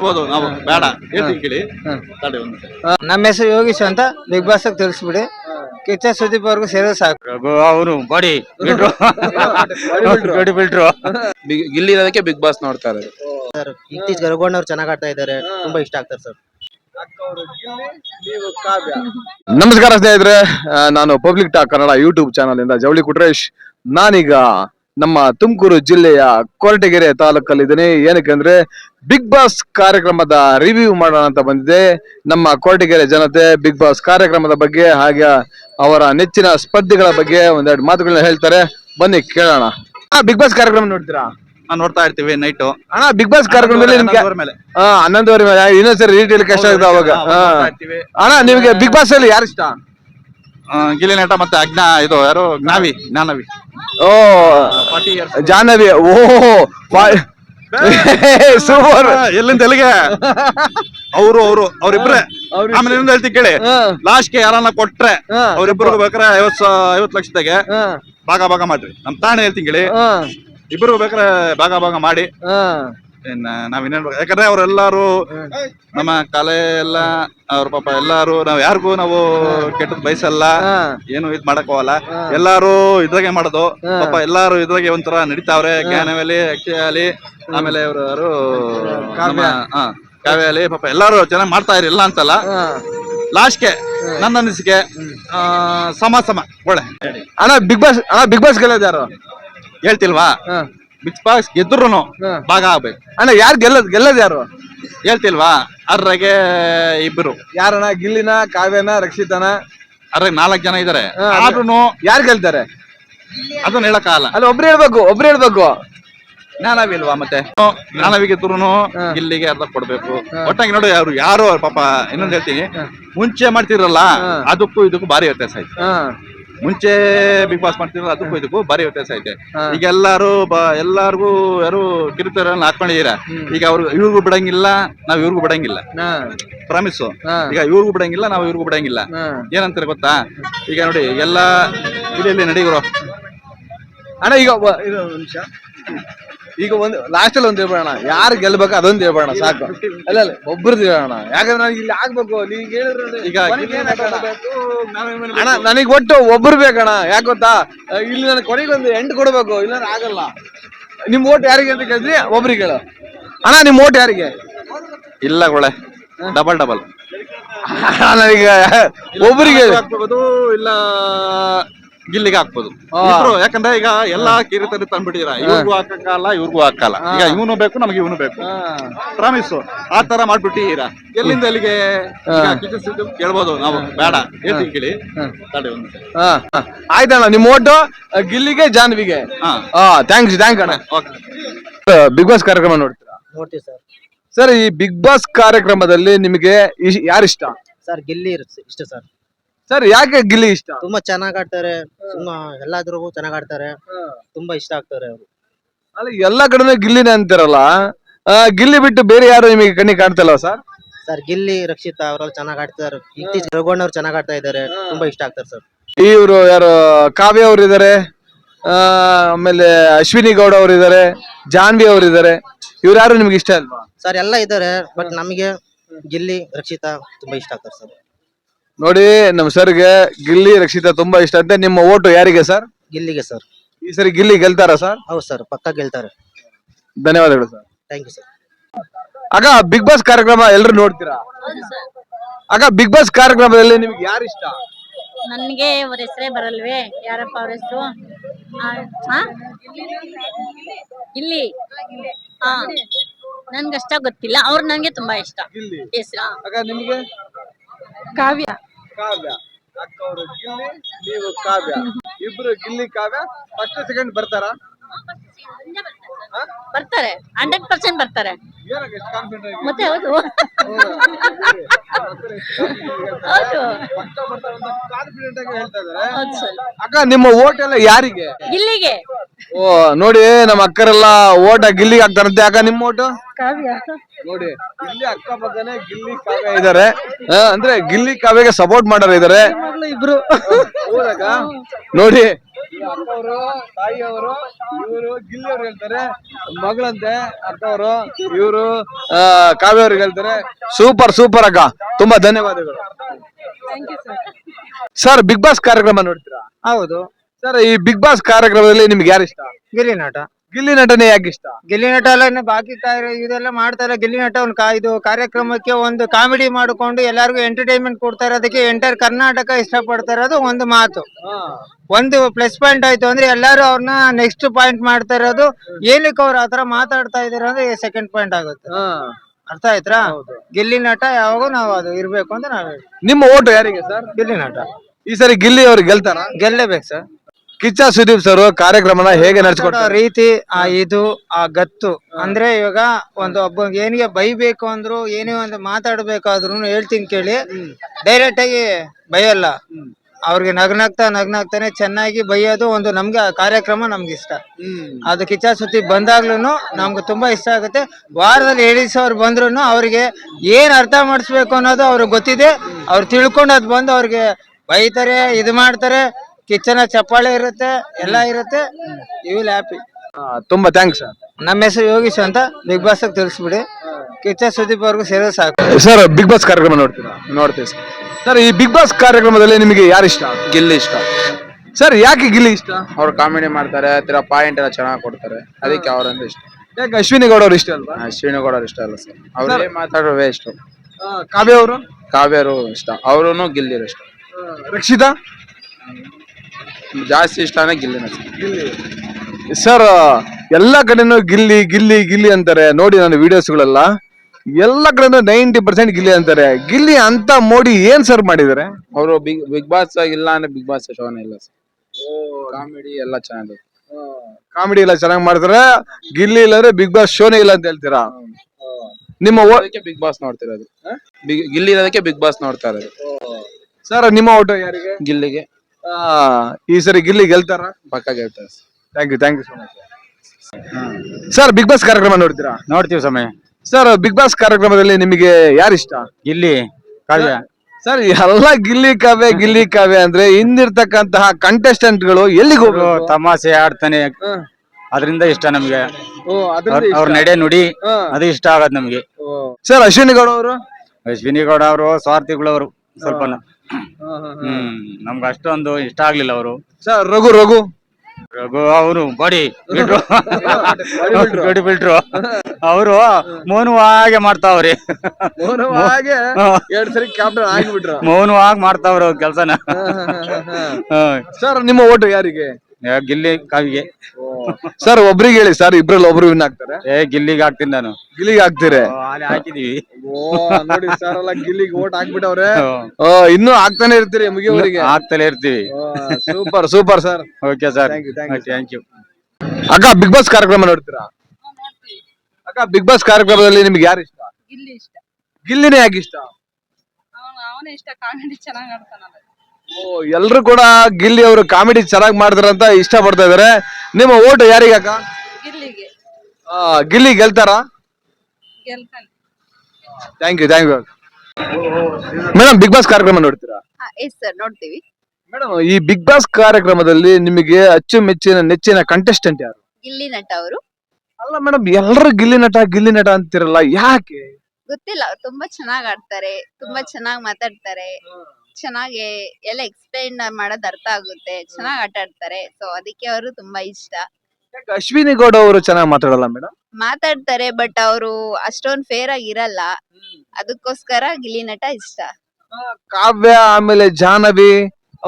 ಹೇಳ್ಬೋದು ನಾವು ಬೇಡ. ಹೇಳ್ತೀನಿ ಕೇಳಿ. ತಡಿ ಒಂದು. ನಮ್ಮ ಹೆಸರು ಯೋಗೀಶ್ ಅಂತ. ಬಿಗ್ ಬಾಸ್ ತಿಳಿಸ್ಬಿಡಿ. ಕಿಚ್ಚ ಸುದೀಪ್ ಅವ್ರಿಗೂ ಸೇರೋ ಸಾಕು. ಅವರು ಬಾಡಿ. ಬಾಡಿ ಬಿಲ್ಟ್ರು ಗಿಲ್ಲಿ ಇರೋದಕ್ಕೆ ಬಿಗ್ ಬಾಸ್ ನೋಡ್ತಾ ಇರೋದು. ಸರ್ ಇತ್ತೀಚೆಗೆ ರಘುವಣ್ಣ ಅವ್ರು ಚೆನ್ನಾಗಿ ಆಡ್ತಾ ಇದ್ದಾರೆ ತುಂಬಾ ಇಷ್ಟ ಆಗ್ತಾರೆ ಸರ್. ನಮಸ್ಕಾರ ಸ್ನೇಹಿತರೆ. ನಾನು public talk Kannada YouTube channel ಇಂದ ಜವಳಿ ಕುಟ್ರೇಶ್. ನಾನೀಗ ನಮ್ಮ ತುಮಕೂರು ಜಿಲ್ಲೆಯ ಕೊರಟಗೆರೆ ತಾಲೂಕಲ್ಲಿದ್ದೀನಿ. ಏನಕ್ಕೆ ಅಂದ್ರೆ ಬಿಗ್ ಬಾಸ್ ಕಾರ್ಯಕ್ರಮದ ರಿವ್ಯೂ ಮಾಡೋಣ ಅಂತ ಬಂದಿದೆ. ನಮ್ಮ ಕೊರಟಗೆರೆ ಜನತೆ ಬಿಗ್ ಬಾಸ್ ಕಾರ್ಯಕ್ರಮದ ಬಗ್ಗೆ ಹಾಗೆ ಅವರ ನೆಚ್ಚಿನ ಸ್ಪರ್ಧಿಗಳ ಬಗ್ಗೆ ಒಂದೆರಡು ಮಾತುಗಳನ್ನ ಹೇಳ್ತಾರೆ. ಬನ್ನಿ ಕೇಳೋಣ. ಬಿಗ್ ಬಾಸ್ ಕಾರ್ಯಕ್ರಮ ನೋಡ್ತೀರಾ? ನೋಡ್ತಾ ಇರ್ತೀವಿ ನೈಟ್ ಅಣ್ಣ ಬಿಗ್ ಬಾಸ್ ಕಾರ್ಯಕ್ರಮದಲ್ಲಿ ನಿಮ್ಗೆ ಹನ್ನೊಂದುವರೆ ಮೇಲೆ. ಇನ್ನೊಂದ್ಸರಿ ರೀಟೇಲ್ ಕಷ್ಟ ಆಗುತ್ತೆ ಅವಾಗ. ಅಣ್ಣ ನಿಮ್ಗೆ ಬಿಗ್ ಬಾಸ್ ಅಲ್ಲಿ ಯಾರು ಇಷ್ಟ? ಆ, ಗಿಲ್ಲಿ ನಟ ಮತ್ತೆ ಅಜ್ಞಾ ಇದು ಯಾರು? ಜ್ಞಾವಿ ಜ್ಞಾನವಿ. ಓ ಜಾಹ್ನವಿ ಓ ಸೂಪರ್. ಎಲ್ಲಿಂದ ಎಲ್ಲಿಗೆ? ಅವರು ಅವರು ಅವ್ರಿಬ್ರೆ. ಆಮೇಲೆ ಇನ್ನೊಂದು ಹೇಳ್ತೀನಿ ಕೇಳಿ. ಲಾಸ್ಟ್ಗೆ ಯಾರನ್ನ ಕೊಟ್ರೆ ಅವ್ರಿಬ್ರಿಗೂ ಬೇಕಾರೆ ಐವತ್ ಐವತ್ ಲಕ್ಷದಾಗೆ ಭಾಗ ಭಾಗ ಮಾಡ್ರಿ. ನಮ್ ತಾಣ ಹೇಳ್ತೀನಿ ಕೇಳಿ. ಇಬ್ಬರಿಗೂ ಬೇಕಾರೆ ಭಾಗ ಭಾಗ ಮಾಡಿ. ಇನ್ನ ನಾವ್ ಇನ್ನೇನ್ ಬೇಕ- ಯಾಕಂದ್ರೆ ಅವ್ರೆಲ್ಲಾರು ನಮ್ಮ ಕಲೆ ಎಲ್ಲ ಅವ್ರ ಪಾಪ ಎಲ್ಲಾರು ನಾವ್ ಯಾರಿಗೂ ನಾವು ಕೆಟ್ಟದ್ ಬಯಸಲ್ಲ ಏನು ಇದ್ ಮಾಡಕ್ ಹೋಗಲ್ಲ. ಎಲ್ಲಾರು ಇದ್ರಾಗೆ ಮಾಡೋದು. ಪಾಪ ಎಲ್ಲಾರು ಇದ್ರಾಗೆ ಒಂಥರ ನಡೀತಾವ್ರೆ ಜ್ಞಾನವೇಲಿ ಅಕ್ಷಯಾಲಿ ಆಮೇಲೆ ಇವ್ರು ಯಾರು? ನಮ್ಮ ಹಾ, ಕಾವ್ಯಾಲಿ ಪಾಪ ಎಲ್ಲಾರು ಚೆನ್ನಾಗಿ ಮಾಡ್ತಾ ಇರಿ ಇಲ್ಲ ಅಂತಲ್ಲ ಲಾಸ್ಟ್ಗೆ ನನ್ನ ಅನಿಸಿಕೆ ಸಮ ಸಮ. ಒಳ್ಳೆ. ಅಣ್ಣ ಬಿಗ್ ಬಾಸ್ ಅಣ್ಣ ಬಿಗ್ ಬಾಸ್ ಗೆಲ್ಲೋದು ಯಾರು? ಹೇಳ್ತಿಲ್ವಾ? ಬಿಗ್ ಪಾಸ್ ಗೆದ್ರು ಭಾಗ ಆಗ್ಬೇಕು. ಅಣ್ಣ ಯಾರು ಗೆಲ್ಲದ್ ಗೆಲ್ಲದ್ ಯಾರು? ಹೇಳ್ತಿಲ್ವಾ? ಅರ್ರಾಗೆ ಇಬ್ರು. ಯಾರನ ಗಿಲ್ಲಿನ ಕಾವ್ಯನ ರಕ್ಷಿತನ? ಅದ್ರಾಗ ನಾಲ್ಕ್ ಜನ ಇದಾರೆ. ಆದ್ರೂ ಯಾರು ಗೆಲ್ತಾರೆ? ಅದನ್ನ ಹೇಳಕ್ಕಾಗಲ್ಲ. ಅಲ್ಲ ಒಬ್ರು ಹೇಳ್ಬೇಕು ಒಬ್ರು ಹೇಳ್ಬೇಕು. ಜ್ಞಾನವಿಲ್ವಾ ಮತ್ತೆ? ಜ್ಞಾನವಿಗೆ ತುರುನು ಇಲ್ಲಿಗೆ ಅರ್ಧ ಕೊಡ್ಬೇಕು. ಒಟ್ಟಾಗಿ ನೋಡಿ ಅವ್ರು ಯಾರು ಪಾಪ ಇನ್ನೊಂದ್ ಹೇಳ್ತೀನಿ. ಮುಂಚೆ ಮಾಡ್ತಿರಲ್ಲ ಅದಕ್ಕೂ ಇದಕ್ಕೂ ಭಾರಿ ವ್ಯತ್ಯಾಸ ಆಯ್ತು. ಮುಂಚೆ ಬಿಗ್ ಬಾಸ್ ಮಾಡ್ತಿರೋ ಅದಕ್ಕೂ ಇದಕ್ಕೂ ಭಾರಿ ವ್ಯತ್ಯಾಸ ಐತೆ. ಈಗ ಎಲ್ಲಾರು ಬ- ಎಲ್ಲಾರ್ಗೂ ಯಾರು ಕಿರುತೆರ ಹಾಕೊಂಡಿದ್ದೀರಾ ಈಗ ಅವ್ರು ಇವ್ರಿಗೂ ಬಿಡಂಗಿಲ್ಲ ನಾವ್ ಇವ್ರಿಗೂ ಬಿಡಂಗಿಲ್ಲ. ಪ್ರಾಮಿಸು. ಈಗ ಇವ್ರಿಗೂ ಬಿಡಂಗಿಲ್ಲ ನಾವು ಇವ್ರಿಗೂ ಬಿಡಂಗಿಲ್ಲ. ಏನಂತಾರೆ ಗೊತ್ತಾ? ಈಗ ನೋಡಿ ಎಲ್ಲ ಇಲ್ಲಿ ನಡಿಗುರು ಅಣ್ಣ ಈಗ ಇದು ನಿಮಿಷ. ಈಗ ಒಂದು ಲಾಸ್ಟ್ ಅಲ್ಲಿ ಒಂದ್ ಹೇಳ್ಬೇಡ ಯಾರು ಗೆಲ್ಬೇಕು ಅದೊಂದು ಹೇಳ್ಬೇಡ ಸಾಕು. ಅಲ್ಲ ಅಲ್ಲ ಒಬ್ರದ್ದು ಹೇಳೋಣ ಯಾಕಂದ್ರೆ ನನಗೆ ಇಲ್ಲಿ ಆಗ್ಬೇಕು ನೀವು ಹೇಳಿದ್ರೆ ಈಗ ಅಣ್ಣ ನನಗೆ ಒಟ್ಟು ಒಬ್ರು ಬೇಕಣ್ಣ. ಯಾಕೆ ಗೊತ್ತಾ? ಇಲ್ಲಿ ನನಗೆ ಕೊನೆಗೆ ಒಂದು ಎಂಟು ಕೊಡ್ಬೇಕು ಇಲ್ಲಾಂದ್ರೆ ಆಗಲ್ಲ. ನಿಮ್ ಓಟ್ ಯಾರಿಗೆ ಅಂತ ಕೇಳಿದ್ರಿ? ಒಬ್ರಿಗೆ ಹೇಳು. ಅಣ್ಣ ನಿಮ್ ಓಟ್ ಯಾರಿಗೆ? ಇಲ್ಲ ಕೊಳೆ ಡಬಲ್ ಡಬಲ್ ನನಗೆ ಒಬ್ರಿಗೆ ಇಲ್ಲ ಗಿಲ್ಲಿಗೆ ಹಾಕ್ಬೋದು. ಇಬ್ರು ಯಾಕಂದ್ರೆ ಈಗ ಎಲ್ಲಾ ಕೀರ್ತನೆ ತಂದ್ಬಿಟ್ಟಿದ್ರ ಇವ್ರಿಗೂ ಹಾಕಲ್ಲ ಇವ್ರಿಗೂ ಹಾಕಲ್ಲ ಈಗ ಇವನು ಬೇಕು ನಮಗೆ ಇವನು ಬೇಕು. ಪ್ರಾಮಿಸ್ ಆ ತರ ಮಾಡ್ಬಿಟ್ಟಿದ್ದೀರಾ? ಎಲ್ಲಿಂದ ಎಲ್ಲಿಗೆ ಈಗ ಕಿಚನ್ ಸಿದ್ದು ಕೇಳ್ಬೋದು? ನಾವು ಬೇಡ ಹೇಳ್ತೀನಿ ಕೇಳಿ. ತಡೆ ಒಂದು. ಆಯ್ತಣ್ಣ ನಿಮ್ ಓಟು ಗಿಲ್ಲಿಗೆ ಜಾನ್ವಿಗೆ. ಥ್ಯಾಂಕ್ಸ್ ಥ್ಯಾಂಕ್ ಅಣ್ಣ. ಓಕೆ ಬಿಗ್ ಬಾಸ್ ಕಾರ್ಯಕ್ರಮ ನೋಡ್ತೀರಾ? ನೋಡ್ತೀವಿ ಸರ್. ಸರ್ ಈ ಬಿಗ್ ಬಾಸ್ ಕಾರ್ಯಕ್ರಮದಲ್ಲಿ ನಿಮಗೆ ಯಾರಿಷ್ಟ? ಇಷ್ಟ ಸರ್ ಗಿಲ್ಲಿ ಇಷ್ಟ ಸರ್. ಸರ್ ಯಾಕೆ ಗಿಲ್ಲಿ ಇಷ್ಟ? ತುಂಬಾ ಚೆನ್ನಾಗ್ ಆಡ್ತಾರೆ. ತುಂಬಾ ಎಲ್ಲಾದ್ರಗೂ ಚೆನ್ನಾಗ್ ಆಡ್ತಾರೆ. ತುಂಬಾ ಇಷ್ಟ ಆಗ್ತಾರೆ ಅವರು. ಅಲ್ಲ ಎಲ್ಲಾ ಕಡೆನೂ ಗಿಲ್ಲಿನೇ ಅಂತಿರಲ್ಲ? ಆ, ಗಿಲ್ಲಿ ಬಿಟ್ಟು ಬೇರೆ ಯಾರು ನಿಮಗೆ ಕಣ್ಣಿ ಕಾಣ್ತಲ್ಲ ಸರ್? ಸರ್ ಗಿಲ್ಲಿ ರಕ್ಷಿತ ಅವರೆಲ್ಲ ಚೆನ್ನಾಗ್ ಆಡ್ತಾರೆ ಇತ್ತೀಚೆಗೆ ರಘುವಣ್ಣ ಅವ್ರು ಚೆನ್ನಾಗ್ ಆಡ್ತಾ ಇದ್ದಾರೆ. ತುಂಬಾ ಇಷ್ಟ ಆಗ್ತಾರೆ ಸರ್. ಇವರು ಯಾರು ಕಾವ್ಯ ಅವ್ರು ಇದಾರೆ ಆ, ಆಮೇಲೆ ಅಶ್ವಿನಿ ಗೌಡ ಅವ್ರು ಇದಾರೆ ಜಾನ್ವಿ ಅವರು ಇದಾರೆ ಇವ್ರು ಯಾರು ನಿಮ್ಗೆ ಇಷ್ಟ ಅಲ್ವಾ ಸರ್ ಎಲ್ಲ ಇದ್ದಾರೆ ಬಟ್ ನಮಗೆ ಗಿಲ್ಲಿ ರಕ್ಷಿತಾ ತುಂಬಾ ಇಷ್ಟ ಆಗ್ತಾರೆ ಸರ್. ನೋಡಿ ನಮ್ಮ ಸರ್ಗೆ ಗಿಲ್ಲಿ ರಕ್ಷಿತಾ ತುಂಬಾ ಇಷ್ಟ. ಅಂತ ನಿಮ್ಮ ಓಟು ಯಾರಿಗೆ ಸರ್? ಗಿಲ್ಲಿಗೆ ಸರ್. ಈ ಸರಿ ಗಿಲ್ಲಿ ಗೆಲ್ತಾರ ಸರ್? ಹೌದು ಸರ್ ಪಕ್ಕ ಗೆಲ್ತಾರೆ. ಧನ್ಯವಾದಗಳು ಸರ್. ಥ್ಯಾಂಕ್ ಯು ಸರ್ ಆಗ ಬಿಗ್ ಬಾಸ್ ಕಾರ್ಯಕ್ರಮ ಎಲ್ರು ನೋಡ್ತೀರಾ? ಆಗ ಬಿಗ್ ಬಾಸ್ ಕಾರ್ಯಕ್ರಮದಲ್ಲಿ ನಿಮ್ಗೆ ಯಾರು ಇಷ್ಟ? ನನ್ಗೆ ಅವ್ರ ಹೆಸರೇ ಬರಲ್ವೇ? ಯಾರಪ್ಪ ಅವ್ರ ಹೆಸರು? ಇಲ್ಲಿ ಹಾ ನನ್ಗಷ್ಟ ಗೊತ್ತಿಲ್ಲ. ಅವ್ರು ನಂಗೆ ತುಂಬಾ ಇಷ್ಟ. ಗಿಲ್ಲಿ. ಹೆಸರು ಆಗ ನಿಮ್ಗೆ? ಕಾವ್ಯ. ಕಾವ್ಯ. ಅಕ್ಕ ಅವರು ಗಿಲ್ಲಿ, ನೀವು ಕಾವ್ಯ. ಇಬ್ರು ಗಿಲ್ಲಿ ಕಾವ್ಯ. ಫಸ್ಟ್ ಸೆಕೆಂಡ್ ಬರ್ತಾರಾ? ಬರ್ತಾರೆ. ಹಂಡ್ರೆಡ್ ಪರ್ಸೆಂಟ್ ಬರ್ತಾರೆ. ಮತ್ತೆ ಹೌದು ಹೌದು ಅಕ್ಕ ನಿಮ್ಮ ಓಟ್ ಎಲ್ಲ ಯಾರಿಗೆ? ಇಲ್ಲಿಗೆ ಓ ನೋಡಿ ನಮ್ಮ ಅಕ್ಕರೆಲ್ಲ ಓಟ ಗಿಲ್ಲಿಗೆ ಹಾಕ್ತಾರಂತೆ. ಅಕ್ಕ ನಿಮ್ಮ ಓಟು ಕಾವ್ಯ. ನೋಡಿ ಇಲ್ಲಿ ಅಕ್ಕ ಪಕ್ಕನೆ ಗಿಲ್ಲಿ ಕಾವ್ಯ ಇದಾರೆ. ಆ, ಅಂದ್ರೆ ಗಿಲ್ಲಿ ಕಾವ್ಯಗೆ ಸಪೋರ್ಟ್ ಮಾಡೋರು ಇದಾರೆ. ಇಬ್ರು. ಹೌದಕ್ಕ? ನೋಡಿ ಅಕ್ಕವರು ತಾಯಿಯವರು ಇವರು ಗಿಲ್ಲಿ ಅವ್ರು ಹೇಳ್ತಾರೆ. ಮಗಳಂತೆ ಅಕ್ಕವರು ಇವರು ಕಾವ್ಯ ಅವ್ರಿಗೆ ಹೇಳ್ತಾರೆ ಸೂಪರ್ ಸೂಪರ್ ಅಕ್ಕ ತುಂಬಾ ಧನ್ಯವಾದಗಳು. ಸರ್ ಬಿಗ್ ಬಾಸ್ ಕಾರ್ಯಕ್ರಮ ನೋಡ್ತೀರಾ? ಹೌದು. ಸರ್ ಈ ಬಿಗ್ ಬಾಸ್ ಕಾರ್ಯಕ್ರಮದಲ್ಲಿ ನಿಮ್ಗೆ ಯಾರು ಇಷ್ಟ ಗಿರಿನಾಟ ನಟ. ಗಿಲ್ಲಿ ನಟನೆ ಯಾಕೆ ಇಷ್ಟ ಗಿಲ್ಲಿ ನಟ ಎಲ್ಲ ಬಾಕಿ ಕಾರ್ಯ ಇದೆಲ್ಲ ಮಾಡ್ತಾರೆ ಗಿಲ್ಲಿ ನಟ ಒಂದು ಇದು ಕಾರ್ಯಕ್ರಮಕ್ಕೆ ಒಂದು ಕಾಮಿಡಿ ಮಾಡಿಕೊಂಡು ಎಲ್ಲರಿಗೂ ಎಂಟರ್ಟೈನ್ಮೆಂಟ್ ಕೊಡ್ತಾರೆ ಅದಕ್ಕೆ ಎಂಟರ್ ಕರ್ನಾಟಕ ಇಷ್ಟಪಡ್ತಾರೆ ಅದು ಒಂದು ಮಾತು. ಒಂದು ಪ್ಲಸ್ ಪಾಯಿಂಟ್ ಆಯ್ತು ಅಂದ್ರೆ ಎಲ್ಲರೂ ಅವ್ರನ್ನ ನೆಕ್ಸ್ಟ್ ಪಾಯಿಂಟ್ ಮಾಡ್ತಾ ಇರೋದು. ಏನಕ್ಕೆ ಅವ್ರ ಆತರ ಮಾತಾಡ್ತಾ ಇದಾರೆ ಅಂದ್ರೆ ಸೆಕೆಂಡ್ ಪಾಯಿಂಟ್ ಆಗುತ್ತೆ. ಅರ್ಥ ಆಯ್ತಾ ಗಿಲ್ಲಿ ನಟ ಯಾವಾಗ ನಾವು ಅದು ಇರ್ಬೇಕು ಅಂತ ನಾವ್ ನಿಮ್ಮ ಓಟು ಯಾರಿಗೆ ಸರ್? ಗಿಲ್ಲಿ ನಟ. ಈ ಸರಿ ಗಿಲ್ಲಿ ಅವ್ರು ಗೆಲ್ತಾರ? ಗೆಲ್ಲೇಬೇಕು ಸರ್. ಕಿಚ್ಚ ಸುದೀಪ್ ಸರ್ ಕಾರ್ಯಕ್ರಮನ ಹೇಗೆ ನಡೆಸ್ಕೊಟ್ಟ ರೀತಿ ಆ ಇದು ಆ ಗತ್ತು. ಅಂದ್ರೆ ಇವಾಗ ಒಂದು ಒಬ್ಬ ಏನಿಗೆ ಬೈಬೇಕು ಅಂದ್ರು ಏನೇ ಒಂದು ಮಾತಾಡ್ಬೇಕಾದ್ರು ಹೇಳ್ತೀನಿ ಕೇಳಿ. ಡೈರೆಕ್ಟ್ ಆಗಿ ಬೈಯಲ್ಲ. ಅವ್ರಿಗೆ ನಗ್ನಾಗ್ತಾ ನಗ್ನಾಗ್ತಾನೆ ಚೆನ್ನಾಗಿ ಬೈಯೋದು ಒಂದು ನಮ್ಗೆ ಆ ಕಾರ್ಯಕ್ರಮ ನಮ್ಗೆ ಇಷ್ಟ. ಅದು ಕಿಚ್ಚ ಸುದ್ದಿ ಬಂದಾಗ್ಲೂ ನಮ್ಗೆ ತುಂಬಾ ಇಷ್ಟ ಆಗುತ್ತೆ. ವಾರದಲ್ಲಿ ಏಳು ಸಾವಿರ ಬಂದ್ರು ಅವ್ರಿಗೆ ಏನ್ ಅರ್ಥ ಮಾಡಿಸ್ಬೇಕು ಅನ್ನೋದು ಅವ್ರಿಗೆ ಗೊತ್ತಿದೆ. ಅವ್ರು ತಿಳ್ಕೊಂಡು ಅದ್ ಬಂದು ಅವ್ರಿಗೆ ಬೈತಾರೆ ಇದು ಮಾಡ್ತಾರೆ. ಕಿಚ್ಚನ ಚಪ್ಪಾಳೆ ಇರುತ್ತೆ ಎಲ್ಲ ಇರುತ್ತೆ. ಯು ವಿಲ್ ಹ್ಯಾಪಿ ತುಂಬಾ ಥ್ಯಾಂಕ್ಸ್ ಸರ್ ನಮ್ಮ ಹೆಸರು ಯೋಗೀಶ್ ಅಂತ ಬಿಗ್ ಬಾಸ್ ತಿಳಿಸ್ಬಿಡಿ. ಕಿಚನ್ ಸುದೀಪ್ ಅವ್ರಿಗೂ ಸೇರೋ ಸಾಕು. ಸರ್ ಬಿಗ್ ಬಾಸ್ ಕಾರ್ಯಕ್ರಮ ನೋಡ್ತೀರಾ? ನೋಡ್ತೀವಿ ಸರ್ ಸರ್ ಈ ಬಿಗ್ ಬಾಸ್ ಕಾರ್ಯಕ್ರಮದಲ್ಲಿ ನಿಮಗೆ ಯಾರು ಇಷ್ಟ? ಗಿಲ್ಲಿ ಇಷ್ಟ. ಸರ್ ಯಾಕೆ ಗಿಲ್ಲಿ ಇಷ್ಟ? ಅವ್ರು ಕಾಮಿಡಿ ಮಾಡ್ತಾರೆ ತಿರ ಪಾಯಿಂಟ್ ಎಲ್ಲ ಚೆನ್ನಾಗಿ ಕೊಡ್ತಾರೆ. ಅದಕ್ಕೆ ಅವ್ರಂದ್ರೆ ಇಷ್ಟ. ಯಾಕೆ ಅಶ್ವಿನಿ ಗೌಡ ಅವ್ರು ಇಷ್ಟ ಅಲ್ವಾ? ಅಶ್ವಿನಿ ಗೌಡ ಇಷ್ಟ ಅಲ್ಲ ಸರ್ ಅವ್ರೇ ಮಾತಾಡೋವೇ ಇಷ್ಟ. ಕಾವ್ಯ ಅವರು? ಕಾವ್ಯರು ಇಷ್ಟ. ಅವರು ಗಿಲ್ಲಿರು ಇಷ್ಟ. ರಕ್ಷಿತಾ? ಜಾಸ್ತಿ ಇಷ್ಟ ಅಂದ್ರೆ ಗಿಲ್ಲಿನ ಸರ್ ಸರ್ ಎಲ್ಲ ಕಡೆನೂ ಗಿಲ್ಲಿ ಗಿಲ್ಲಿ ಗಿಲ್ಲಿ ಅಂತಾರೆ. ನೋಡಿ ನನ್ನ ವಿಡಿಯೋಸ್ಗಳೆಲ್ಲ ಎಲ್ಲ ಕಡೆನೂ ನೈಂಟಿ ಪರ್ಸೆಂಟ್ ಗಿಲ್ಲಿ ಅಂತಾರೆ. ಗಿಲ್ಲಿ ಅಂತ ಮೋಡಿ ಏನ್ ಸರ್ ಮಾಡಿದಾರೆ ಅವರು ಬಿಗ್ ಬಿಗ್ ಬಾಸ್ ಇಲ್ಲ ಅಂದ್ರೆ ಬಿಗ್ ಬಾಸ್ ಶೋನೇ ಇಲ್ಲ ಸರ್ ಕಾಮಿಡಿ ಎಲ್ಲ ಚೆನ್ನಾಗಿ ಕಾಮಿಡಿ ಎಲ್ಲ ಚೆನ್ನಾಗಿ ಮಾಡ್ತಾರೆ. ಗಿಲ್ಲಿ ಇಲ್ಲಾಂದ್ರೆ ಬಿಗ್ ಬಾಸ್ ಶೋನೇ ಇಲ್ಲ ಅಂತ ಹೇಳ್ತೀರಾ? ನಿಮ್ಮ ಓಟಕ್ಕೆ ಬಿಗ್ ಬಾಸ್ ನೋಡ್ತಿರೋದು. ಬಿಗ್ ಗಿಲ್ಲಿ ಇರೋದಕ್ಕೆ ಬಿಗ್ ಬಾಸ್ ನೋಡ್ತಾ ಇರೋದು. ಸರ್ ನಿಮ್ಮ ಓಟೋ ಯಾರಿಗೆ? ಗಿಲ್ಲಿಗೆ. ಈ ಸರಿ ಗಿಲ್ಲಿ ಗೆಲ್ತಾರ? ಪಕ್ಕ ಗೆಲ್ತಾರೆ thank you thank you so much sir Bigg Boss ಕಾರ್ಯಕ್ರಮ ನೋಡ್ತೀರಾ ನೋಡ್ತೀವಿ ಸಮಯ ಸರ್ ಬಿಗ್ ಬಾಸ್ ಕಾರ್ಯಕ್ರಮದಲ್ಲಿ ನಿಮಗೆ ಯಾರು ಇಷ್ಟ? ಇಲ್ಲಿ ಕಾವ್ಯ. ಸರ್ ಎಲ್ಲ ಗಿಲ್ಲಿ ಕಾವ್ಯ ಗಿಲ್ಲಿ ಕಾವ್ಯ ಅಂದ್ರೆ ಹಿಂದಿರ್ತಕ್ಕಂತಹ ಕಂಟೆಸ್ಟೆಂಟ್ಗಳು ಎಲ್ಲಿಗೆ ಅವ್ರು ಹೋಗ್ಬೇಕು? ತಮಾಷೆ ಆಡ್ತಾನೆ. ಅದರಿಂದ ಇಷ್ಟ ನಮ್ಗೆ. ಓ, ಅದ್ರಿಂದ ಅವ್ರ- ಇಷ್ಟ. ಅವ್ರ ನಡೆ ನುಡಿ ಹಾ. ಅದು ಇಷ್ಟ ಆಗದ್ ನಮ್ಗೆ. ಸರ್ ಅಶ್ವಿನಿ ಗೌಡ ಅವರು? ಅಶ್ವಿನಿ ಗೌಡ ಅವರು ಸ್ವಾರ್ಥಿಗಳವರು ಸ್ವಲ್ಪ ಹ್ಮ್ ನಮ್ಗೆ ಅಷ್ಟೊಂದು ಇಷ್ಟ ಆಗ್ಲಿಲ್ಲ ಅವರು. ಸರ್ ರಘು ರಘು. ರಘು ಅವರು ಬಾಡಿ ಬಾಡಿ ಬಿಲ್ಟ್ರು ಅವರು ಮೌನವಾಗಿ ಮಾಡ್ತಾವ್ರಿ. ಹಾಗೆ ಎರಡ್ ಸರಿ ಕ್ಯಾಪ್ಟನ್ ಆಗಿಬಿಟ್ರು. ಮೌನವಾಗಿ ಮಾಡ್ತಾವ್ರ ಅವ್ರ ಕೆಲ್ಸನ. ಸರ್ ನಿಮ್ಮ ಓಟು ಯಾರಿಗೆ? ಗಿಲ್ಲಿ ಕಾವಿಗೆ. ಸರ್ ಒಬ್ರಿಗೆ ಹೇಳಿ ಸರ್ ಇಬ್ರಲ್ಲಿ ಒಬ್ರು ವಿನ್ ಆಗ್ತಾರೆ. ಏ ಗಿಲ್ಲಿಗೆ ಹಾಕ್ತೀನಿ ನಾನು. ಗಿಲ್ಲಿಗೆ ಹಾಕ್ತೀರಿ? ಅಲ್ಲಿ ಹಾಕಿದೀವಿ. ನೋಡಿ ಸರ್ ಎಲ್ಲ ಗಿಲ್ಲಿಗೆ ಓಟ್ ಹಾಕ್ಬಿಟ್ಟವ್ರೆ. ಇನ್ನೂ ಆಗ್ತಾನೆ ಇರ್ತೀರಿ ಮುಗಿಯೋವರೆಗೆ ಹಾಕ್ತಲೇ ಇರ್ತೀವಿ. Super super sir okay sir Thank you, thank you, thank you ಅಕ್ಕ ಬಿಗ್ ಬಾಸ್ ಕಾರ್ಯಕ್ರಮ ನೋಡ್ತೀರಾ? ಅಕ್ಕ ಬಿಗ್ ಬಾಸ್ ಕಾರ್ಯಕ್ರಮದಲ್ಲಿ ನಿಮ್ಗೆ ಯಾರು ಇಷ್ಟ? ಗಿಲ್ಲಿ ಇಷ್ಟ. ಗಿಲ್ಲಿನೇ ಯಾಕೆ ಇಷ್ಟ? ಅವನು ಅವನೇ ಇಷ್ಟ ಕಾಮಿಡಿ ಚೆನ್ನಾಗಿ ಆಡ್ತಾನಲ್ಲ ಎಲ್ರು ಕೂಡ ಗಿಲ್ಲಿ ಅವರು ಕಾಮಿಡಿ ಚೆನ್ನಾಗಿ ಮಾಡಿದ್ರ ಅಂತ ಇಷ್ಟ ಪಡ್ತಾ ಇದಾರೆ ನಿಮ್ಮ ಓಟ್ ಯಾರಿಗೆ ಅಕ್ಕ? ಆ, ಗಿಲ್ಲಿ ಗೆಲ್ತಾರ? ಗೆಲ್ತಾನೆ. Thank you thank you madam Bigg Boss ಕಾರ್ಯಕ್ರಮ ನೋಡ್ತೀರಾ? ಎಸ್ ಸರ್ ನೋಡ್ತೀವಿ. ಮೇಡಮ್ ಈ ಬಿಗ್ ಬಾಸ್ ಕಾರ್ಯಕ್ರಮದಲ್ಲಿ ನಿಮಗೆ ಅಚ್ಚುಮೆಚ್ಚಿನ ನೆಚ್ಚಿನ ಕಂಟೆಸ್ಟೆಂಟ್ ಯಾರು? ಗಿಲ್ಲಿ ನಟ ಅವರು. ಅಲ್ಲ ಮೇಡಮ್ ಎಲ್ಲರೂ ಗಿಲ್ಲಿ ನಟ ಗಿಲ್ಲಿ ನಟ ಅಂತಿರಲ್ಲ ಯಾಕೆ? ಗೊತ್ತಿಲ್ಲ ಅವ್ರು ತುಂಬಾ ಚೆನ್ನಾಗ್ ಆಡ್ತಾರೆ ತುಂಬಾ ಚೆನ್ನಾಗ್ ಮಾತಾಡ್ತಾರೆ. ಚೆನ್ನಾಗಿ ಎಲ್ಲ ಎಕ್ಸ್ಪ್ಲೈನ್ ಮಾಡೋದ್ ಅರ್ಥ ಆಗುತ್ತೆ. ಚೆನ್ನಾಗಿ ಆಟ ಆಡ್ತಾರೆ. ಸೊ ಅದಕ್ಕೆ ಅವರು ತುಂಬಾ ಇಷ್ಟ. ಯಾಕೆ ಅಶ್ವಿನಿ ಗೌಡ ಅವರು ಚೆನ್ನಾಗಿ ಮಾತಾಡಲ್ಲ ಮೇಡಮ್ ಮಾತಾಡ್ತಾರೆ ಬಟ್ ಅವರು ಅಷ್ಟೊಂದ್ ಫೇರ್ ಆಗಿ ಇರಲ್ಲ. ಅದಕ್ಕೋಸ್ಕರ ಗಿಲ್ಲಿ ನಟ ಇಷ್ಟ. ಕಾವ್ಯ ಆಮೇಲೆ ಜಾನವಿ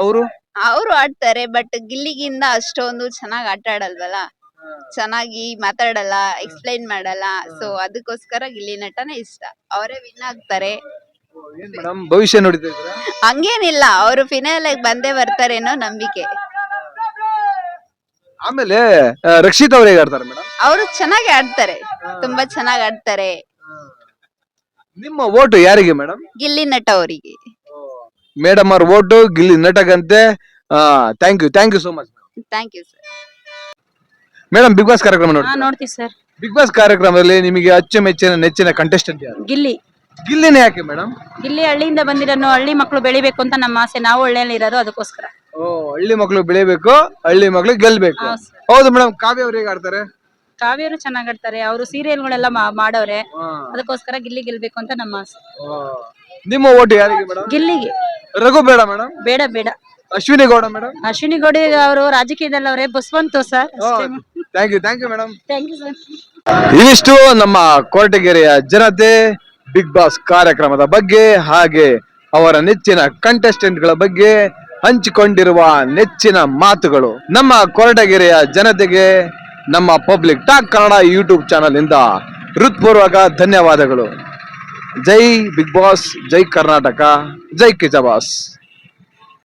ಅವರು? ಅವರು ಆಡ್ತಾರೆ ಬಟ್ ಗಿಲ್ಲಿಗಿಂತ ಅಷ್ಟೊಂದು ಚೆನ್ನಾಗಿ ಆಟ ಆಡಲ್ವಲ್ಲ? ಚೆನ್ನಾಗಿ ಮಾತಾಡಲ್ಲ ಎಕ್ಸ್ಪ್ಲೈನ್ ಮಾಡಲ್ಲ. ಸೊ ಅದಕ್ಕೋಸ್ಕರ ಗಿಲ್ಲಿ ನಟನೇ ಇಷ್ಟ. ಅವರೇ ವಿನ್ ಆಗ್ತಾರೆ. ಮೇಡಮ್ ಭವಿಷ್ಯ ನೋಡಿತಾ ಇದ್ದೀರಾ? ಹಂಗೇನಿಲ್ಲ ಅವರು ಫಿನಾಲ್ ಬಂದೇ ಬರ್ತಾರೇನೋ ನಂಬಿಕೆ. ಆಮೇಲೆ ಆ, ರಕ್ಷಿತ್ ಅವ್ರು ಹೇಗೆ ಆಡ್ತಾರೆ ಮೇಡಮ್ ಅವರು ಚೆನ್ನಾಗಿ ಆಡ್ತಾರೆ ತುಂಬಾ ಚೆನ್ನಾಗಿ ಆಡ್ತಾರೆ. ನಿಮ್ಮ ಓಟು ಯಾರಿಗೆ ಮೇಡಮ್ ಗಿಲ್ಲಿ ನಟ ಅವರಿಗೆ. ಮೇಡಮ್ ಅವ್ರ vote Gilli ನಟಗಂತೆ. Thank you thank you so much thank you sir madam Bigg Boss ಕಾರ್ಯಕ್ರಮ ನೋಡಿ ನೋಡ್ತೀವಿ ಸರ್ ಬಿಗ್ ಬಾಸ್ ಕಾರ್ಯಕ್ರಮದಲ್ಲಿ ನಿಮಗೆ ಅಚ್ಚುಮೆಚ್ಚಿನ ನೆಚ್ಚಿನ ಕಂಟೆಸ್ಟೆಂಟ್ ಯಾರು? ಗಿಲ್ಲಿ. ಗಿಲ್ಲಿನೇ ಯಾಕೆ ಮೇಡಮ್ ಗಿಲ್ಲಿ ಹಳ್ಳಿಯಿಂದ ಬಂದಿರೋ ಹಳ್ಳಿ ಮಕ್ಕಳು ಬೆಳಿಬೇಕು ಅಂತ ನಮ್ಮ ಆಸೆ. ನಾವು ಹಳ್ಳಿಯಲ್ಲಿ ಇರೋದು ಅದಕ್ಕೋಸ್ಕರ. ಓ ಹಳ್ಳಿ ಮಕ್ಕಳು ಬೆಳಿಬೇಕು ಹಳ್ಳಿ ಮಕ್ಕಳು ಗೆಲ್ಬೇಕು. ಹೌದ್ sir. ಹೌದು ಮೇಡಮ್ ಕಾವ್ಯ ಅವ್ರು ಹೇಗೆ ಆಡ್ತಾರೆ? ಕಾವ್ಯರು ಚೆನ್ನಾಗ್ ಆಡ್ತಾರೆ. ಅವರು ಸೀರಿಯಲ್ಗಳೆಲ್ಲ ಮಾಡವ್ರೆ ಅದಕ್ಕೋಸ್ಕರ ಗಿಲ್ಲಿ ಗೆಲ್ಬೇಕು ಅಂತ ನಮ್ಮ ಆಸೆ. ನಿಮ್ಮ ಓಟು ಯಾರಿಗೆ ಮೇಡಮ್ ಗಿಲ್ಲಿಗೆ. ರಘು ಬೇಡ ಮೇಡಮ್ ಬೇಡ ಬೇಡ. ಅಶ್ವಿನಿ ಗೌಡ ಮೇಡಮ್ ಅಶ್ವಿನಿ ಗೌಡಿ ಅವರು ರಾಜಕೀಯದಲ್ಲಿ ಅವರೇ ಬಸವಂತು sir. Thank you thank you madam thank you sir ಇವಿಷ್ಟು ನಮ್ಮ ಕೊರಟಗೆರೆಯ ಜನತೆ. ಬಿಗ್ ಬಾಸ್ ಕಾರ್ಯಕ್ರಮದ ಬಗ್ಗೆ ಹಾಗೆ ಅವರ ನೆಚ್ಚಿನ ಕಂಟೆಸ್ಟೆಂಟ್ಗಳ ಬಗ್ಗೆ ಹಂಚಿಕೊಂಡಿರುವ ನೆಚ್ಚಿನ ಮಾತುಗಳು. ನಮ್ಮ ಕೊರಟಗೆರೆಯ ಜನತೆಗೆ, ನಮ್ಮ public talk Kannada YouTube channel ಇಂದ ಹೃತ್ಪೂರ್ವಕ ಧನ್ಯವಾದಗಳು. ಜೈ ಬಿಗ್ ಬಾಸ್ ಜೈ ಕರ್ನಾಟಕ ಜೈ ಕಿಜ ಬಾಸ್